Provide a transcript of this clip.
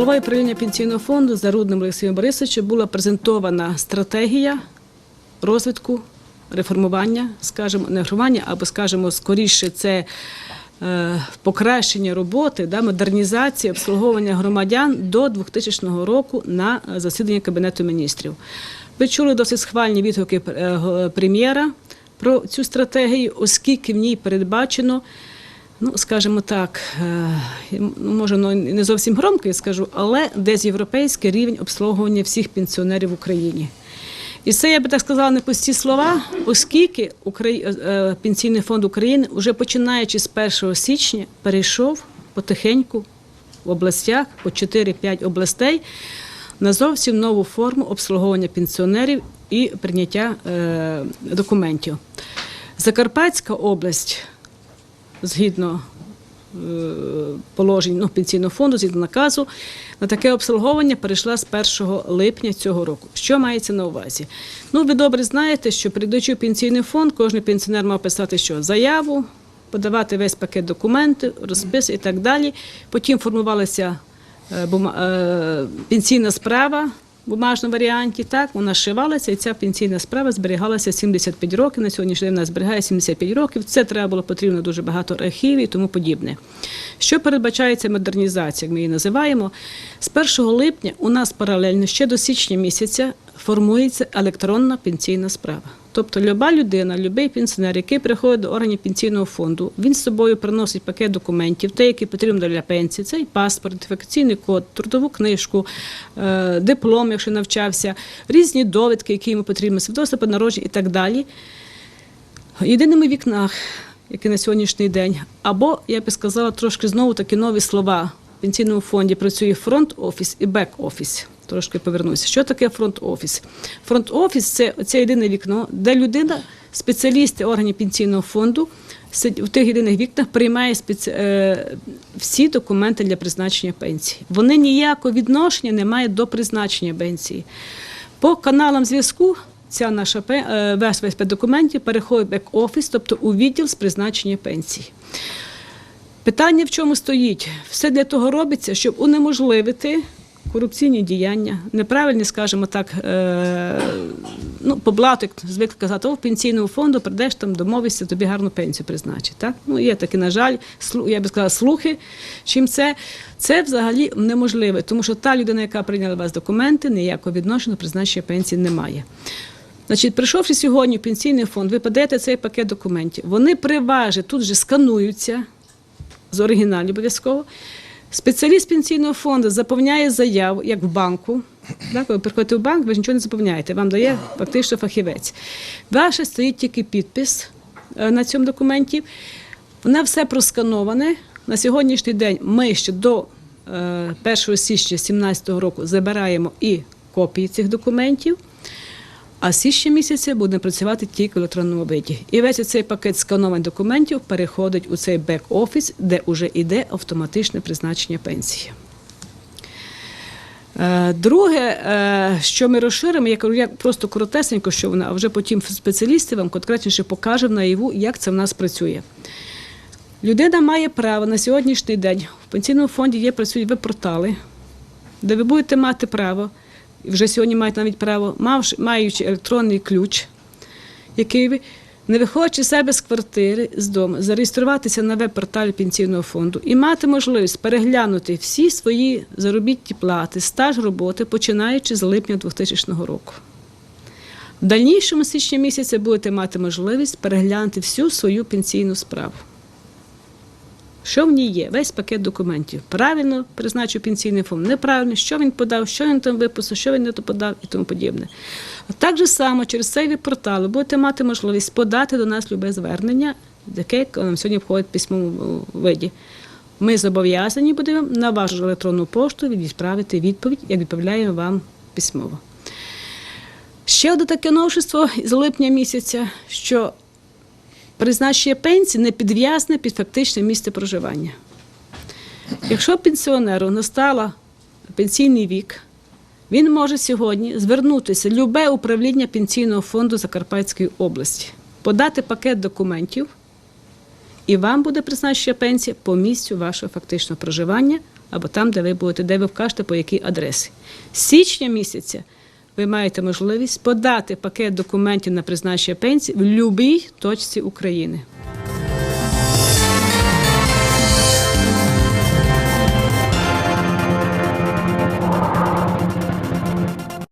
головою правління пенсійного фонду Зарудним Олексієм Борисовичем була презентована стратегія розвитку реформування, скажімо, не реформування, або скажімо, скоріше це е, покращення роботи, да, модернізація обслуговування громадян до 2000 року на засіданні Кабінету міністрів. Ви чули досить схвальні відгуки е, прем'єра про цю стратегію, оскільки в ній передбачено. Ну, скажімо так, е, ну, може, ну, не зовсім громко я скажу, але десь європейський рівень обслуговування всіх пенсіонерів в Україні. І це я би так сказала не пусті слова, оскільки Украї... е, Пенсійний фонд України вже починаючи з 1 січня перейшов потихеньку в областях по 4-5 областей на зовсім нову форму обслуговування пенсіонерів і прийняття е, документів. Закарпатська область згідно е, положень ну, пенсійного фонду, згідно наказу, на таке обслуговування перейшла з 1 липня цього року. Що мається на увазі? Ну, ви добре знаєте, що передаючи пенсійний фонд, кожен пенсіонер мав писати що заяву, подавати весь пакет документів, розпис і так далі. Потім формувалася е, бума- е, пенсійна справа бумажному варіанті. Так, вона зшивалася, і ця пенсійна справа зберігалася 75 років. На сьогоднішній день вона зберігає 75 років. Це треба було потрібно дуже багато архівів і тому подібне. Що передбачається модернізація, як ми її називаємо? З 1 липня у нас паралельно ще до січня місяця формується електронна пенсійна справа. Тобто люба людина, любий пенсіонер, який приходить до органів пенсійного фонду, він з собою приносить пакет документів, те, які потрібно для пенсії, це і паспорт, ідентифікаційний код, трудову книжку, е, диплом, якщо навчався, різні довідки, які йому потрібні, свідоцтво про народження і так далі. В єдиному вікнах, які на сьогоднішній день, або я би сказала трошки знову такі нові слова. В пенсійному фонді працює фронт-офіс і бек-офіс. Трошки повернуся. Що таке фронт-офіс? Фронт-офіс це, це єдине вікно, де людина, спеціалісти органів пенсійного фонду, в тих єдиних вікнах приймає спеці... е, всі документи для призначення пенсії. Вони ніякого відношення не мають до призначення пенсії. По каналам зв'язку ця наша е, весь весь документів переходить в бек-офіс, тобто у відділ з призначення пенсії. Питання в чому стоїть? Все для того робиться, щоб унеможливити корупційні діяння, неправильні, скажімо так, е, ну, по блату, як звикли казати, о, в пенсійному фонду прийдеш там, домовишся, тобі гарну пенсію призначить. Так? Ну, є такі, на жаль, я би сказала, слухи. Чим це? Це взагалі неможливо, тому що та людина, яка прийняла вас документи, ніякого відношення призначення пенсії не має. Значить, прийшовши сьогодні в пенсійний фонд, ви подаєте цей пакет документів. Вони при тут же скануються з оригіналів обов'язково. Спеціаліст пенсійного фонду заповняє заяву, як в банку. Так, ви приходите в банк, ви нічого не заповняєте, вам дає фактично фахівець. Ваше стоїть тільки підпис е, на цьому документі. Вона все проскановане. На сьогоднішній день ми ще до е, 1 січня 2017 року забираємо і копії цих документів. А з січня місяця будемо працювати тільки в електронному виді. І весь цей пакет сканованих документів переходить у цей бек-офіс, де вже йде автоматичне призначення пенсії. Е, Друге, е, що ми розширимо, я кажу, я просто коротесенько, що вона, а вже потім спеціалісти вам конкретніше покажуть наяву, як це в нас працює. Людина має право на сьогоднішній день в пенсійному фонді є працюють веб-портали, де ви будете мати право, вже сьогодні маєте навіть право, маючи електронний ключ, який не виходячи з себе з квартири, з дому, зареєструватися на веб-порталі пенсійного фонду і мати можливість переглянути всі свої заробітні плати, стаж роботи, починаючи з липня 2000 року. В дальнішому січні місяці будете мати можливість переглянути всю свою пенсійну справу. Що в ній є? Весь пакет документів. Правильно призначив пенсійний фонд, неправильно, що він подав, що він там виписав, що він не то подав і тому подібне. А так же само через цей портал ви будете мати можливість подати до нас любе звернення, яке нам сьогодні входить в письмовому виді. Ми зобов'язані будемо на вашу електронну пошту відправити відповідь, як відправляємо вам письмово. Ще одне таке новшество з липня місяця, що призначення пенсії не підв'язане під фактичне місце проживання. Якщо пенсіонеру настала пенсійний вік, він може сьогодні звернутися в любе управління пенсійного фонду Закарпатської області, подати пакет документів, і вам буде призначена пенсія по місцю вашого фактичного проживання або там, де ви будете, де ви вкажете, по якій адресі. З січня місяця ви маєте можливість подати пакет документів на призначення пенсії в будь-якій точці України.